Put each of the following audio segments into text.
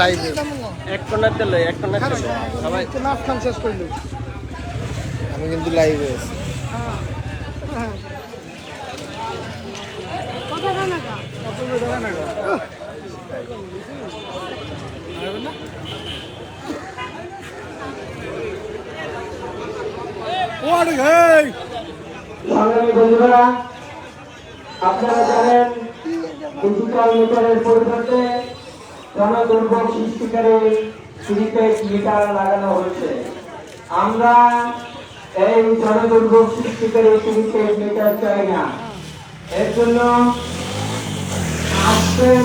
লাইভে এক কোনার তেল এক কোনার তেল সবাই। মাছ খান শেষ করল। আমি কিন্তু লাইভে আছি। বন্ধুরা আপনারা জানেন ডিজিটাল মিটারের পরিবর্তে জনদুর্ভোগ সৃষ্টিকারী প্রিপেড মিটার লাগানো হয়েছে। আমরা এই জনদুর্ভোগ সৃষ্টিকারী প্রিপেড মিটার চাই না। এর জন্য আজকের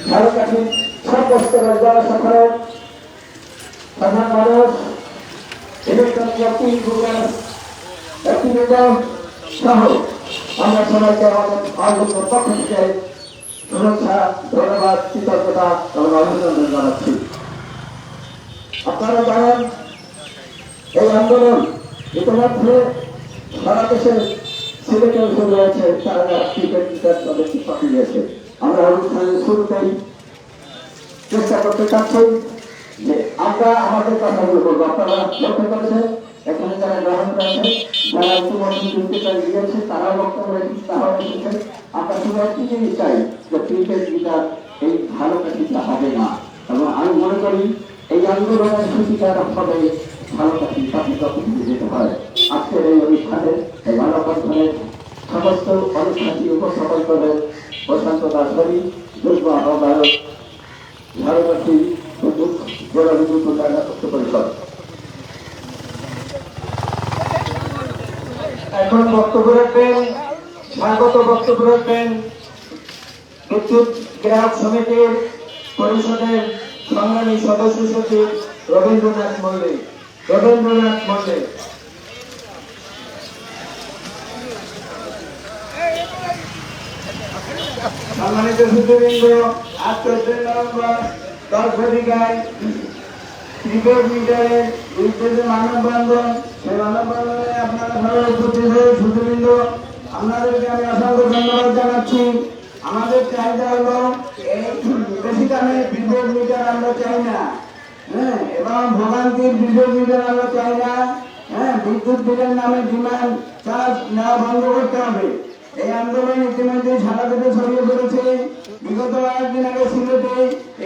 তিনি ঝাড়কাঠি সমস্ত জনসাধারণ সাধারণ মানুষ, ইলেকট্রনিক ব্যক্তি ব্যক্তিবৃন্দ সহ আমরা সবাইকে আমাদের আয়োজনের পক্ষ থেকে শুভেচ্ছা, ধন্যবাদ, কৃতজ্ঞতা এবং অভিনন্দন জানাচ্ছি। আপনারা জানেন, এই আন্দোলন ইতিমধ্যে সারা দেশে সিলেটেও শুরু তারা ক্রিকেট তাদেরকে পাঠিয়েছে। আমরা অনুষ্ঠানের শুরুতেই চেষ্টা করতে চাচ্ছি যে আমরা আমাদের কথাগুলো করব আপনারা লক্ষ্য করেছেন, এখানে যারা গ্রাহক আছে যারা ইতিমধ্যে দিয়েছে তারাও বক্তব্য রেখেছে তারাও এসেছেন। আমরা শুধু একটি জিনিস চাই যে ক্রিকেট গীতার এই ভালো কাঠিটা হবে না। এবং আমি মনে করি এই আন্দোলনের সূচিকার হবে ভালো কাঠি যখন যেতে হয় আজকের এই অনুষ্ঠানে এই মানববন্ধনের সমস্ত অনুষ্ঠানটি উপস্থাপন করে প্রশান্ত দাসবাড়ি যুগ্ম আহ্বায়ক ভারতবাসী জেলা বিদ্যুৎ উন্নয়ন পরিষদ। এখন বক্তব্য রাখবেন, স্বাগত বক্তব্য রাখবেন বিদ্যুৎ গ্রাহক সমিতির পরিষদের সংগ্রামী সদস্য সচিব রবীন্দ্রনাথ মল্লিক রবীন্দ্রনাথ মল্লিক সম্মানিত সুধীবৃন্দ আজ চোদ্দই নভেম্বর দশ ঘটিকায় ক্রিকেট মিটারের বিরুদ্ধে মানববন্ধন, সেই মানববন্ধনে আপনারা ভালো উপস্থিত আপনাদেরকে আমি অসংখ্য ধন্যবাদ জানাচ্ছি। আমাদের চাহিদা হলো এই বেশি দামে বিদ্যুৎ মিটার আমরা চাই না। হ্যাঁ এবং ভোগান্তির বিদ্যুৎ মিটার আমরা চাই না। হ্যাঁ বিদ্যুৎ বিলের নামে ডিমান্ড চার্জ নেওয়া বন্ধ করতে হবে। এই আন্দোলন ইতিমধ্যে সারা দেশে ছড়িয়ে পড়েছে। বিগত একদিন আগে সিলেটে,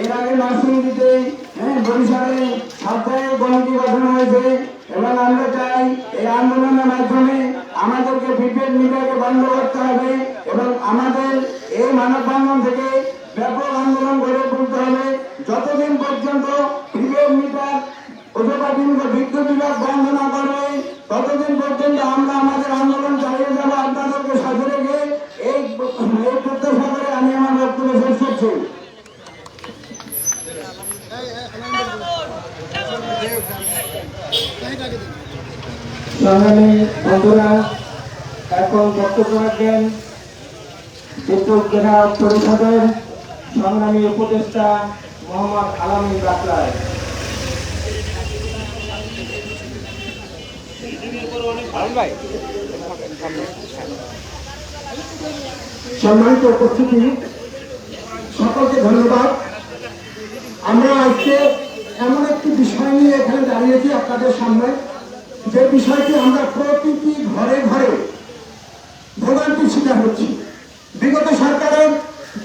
এর আগে নরসিংদীতে হ্যাঁ বরিশালে সপ্তাহে কমিটি গঠন হয়েছে। এবং আমরা চাই এই আন্দোলনের মাধ্যমে আমাদেরকে প্রিপেড মিটারকে বন্ধ করতে হবে এবং আমাদের এই মানববন্ধন থেকে ব্যাপক আন্দোলন গড়ে তুলতে হবে। যতদিন পর্যন্ত প্রিপেড মিটার অথবা বিদ্যুৎ বিভাগ বন্ধ না করবে ততদিন পর্যন্ত আমরা আমাদের আন্দোলন সংগ্রামী বন্ধুরা, এখন বক্তব্য রাখবেন বিদ্যুৎ গ্রাহক পরিষদের সংগ্রামী উপদেষ্টা মোহাম্মদ আলামী বাকলায় সম্মানিত উপস্থিতি, সকলকে ধন্যবাদ। আমরা আজকে এমন একটি বিষয় নিয়ে এখানে দাঁড়িয়েছি আপনাদের সামনে। যে বিষয়টি আমরা প্রতিটি ঘরে ঘরে ভোগান্তির শিকার হচ্ছি বিগত সরকারের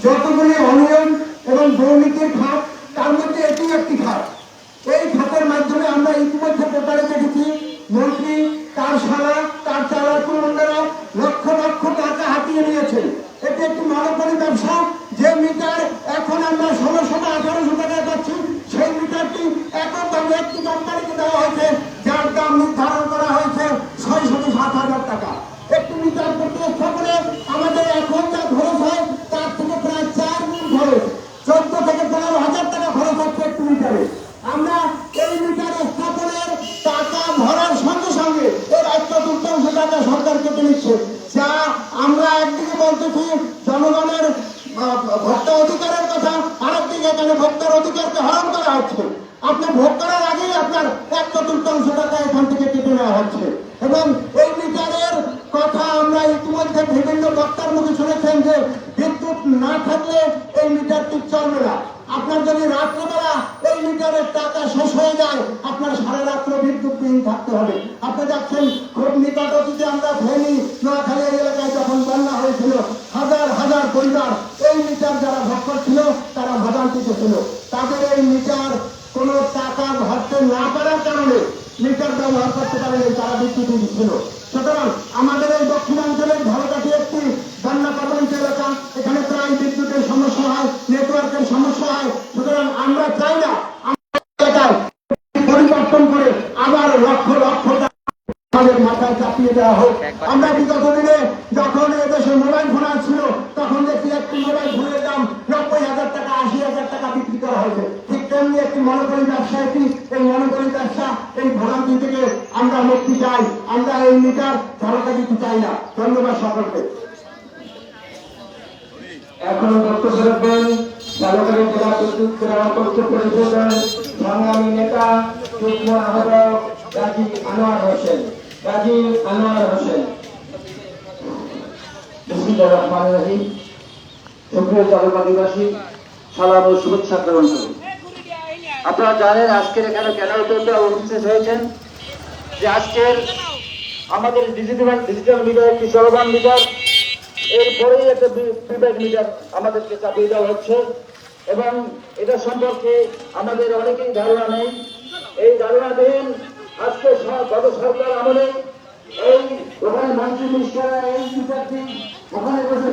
যতগুলি অনিয়ম এবং দুর্নীতির খাত তার মধ্যে এটি একটি খাত এই খাতের মাধ্যমে আমরা ইতিমধ্যে পেপারে দেখেছি মন্ত্রী তার শালা তার চালার কুমন্ডরা লক্ষ লক্ষ টাকা হাতিয়ে নিয়েছে এটি একটি মনোপলি ব্যবসা যে মিটার এখন আমরা ষোলোশো টাকা আঠারোশো টাকায় পাচ্ছি সেই মিটারটি এককভাবে একটি কোম্পানিকে দেওয়া হয়েছে যার দাম নির্ধারণ করা হয়েছে ছয় থেকে সাত হাজার টাকা। একটি মিটার প্রতিস্থাপনে আমাদের এখন যা খরচ হয়, তার থেকে প্রায় চার গুণ খরচ। চোদ্দ থেকে পনেরো হাজার টাকা খরচ হচ্ছে একটি মিটারে। আমরা এই মিটার স্থাপনের টাকা ভরার সঙ্গে সঙ্গে এর এক চতুর্থাংশ টাকা কেটে নিচ্ছে যা আমরা একদিকে বলতেছি, জনগণের ভোক্তা অধিকারের কথা, আরেকদিকে এখানে ভোক্তার অধিকারকে হরণ করা হচ্ছে আপনি ভোগ করার আগেই আপনার এক চতুর্থাংশ টাকা এখান থেকে কেটে নেওয়া হচ্ছে এবং এই মিটারের কথা আমরা ইতিমধ্যে বিভিন্ন বক্তার মুখে শুনেছেন যে বিদ্যুৎ না থাকলে এই মিটারটি চলবে না। আপনার যদি রাত্রেবেলা এই মিটারের টাকা শেষ হয়ে যায়, আপনার সারা রাত্র বিদ্যুৎবিহীন থাকতে হবে। আপনি দেখছেন খুব নিকট অতীতে আমরা ফেনি নোয়াখালী এলাকায় যখন বন্যা হয়েছিল, হাজার হাজার পরিবার এই মিটার যারা ভোগ করছিল, তারা ভোগান্তিতে ছিল। তাদের এই মিটার কোনো টাকা ভরতে না পারার কারণে মিটার ব্যবহার করতে পারেনি, তারা বিদ্যুৎ ছিল সুতরাং আমাদের এই দক্ষিণাঞ্চলের ঝালকাঠি একটি বন্যা প্রবঞ্চ এলাকা এখানে প্রায় বিদ্যুতের সমস্যা হয় নেটওয়ার্কের সমস্যা হয় সুতরাং আমরা চাই না আমাদের এলাকায় পরিবর্তন করে আবার লক্ষ লক্ষ টাকা আমাদের মাথায় চাপিয়ে দেওয়া হোক আমরা বিগত দিনে যখন এদেশে মোবাইল ফোন ছিল তখন দেখি একটি মোবাইল ফোনের দাম নব্বই হাজার টাকা আশি হাজার টাকা বিক্রি করা হয়েছে ঠিক তেমনি একটি মনোপলি ব্যবসা এটি এই মনোপলি ব্যবসা এই ভোগান্তি থেকে আমরা মুক্তি চাই আমরা এই মিটার ঝালকা দিতে চাই না ধন্যবাদ সকলকে এখন বক্তব্য রাখবেন। ঝালকাঠি জেলা বিদ্যুৎ পরিষদের সংগ্রামী নেতা যুগ্ম আহ্বায়ক আনোয়ার হোসেন। গাজী আনোয়ার হোসেন। আপনারা জানেন আজকের এখানে কেন হয়েছেন? যে আজকের আমাদের ডিজিটাল ডিজিটাল মিডিয়া একটি চলমান মিটার এরপরেই একটা প্রিপেড মিটার আমাদেরকে চাপিয়ে দেওয়া হচ্ছে। এবং এটা সম্পর্কে আমাদের অনেকেই ধারণা নেই। এই ধারণাধীন আজকে গত সরকার আমলে এই ওখানে মন্ত্রী মিনিস্টাররা এই বিচারটি ওখানে বসে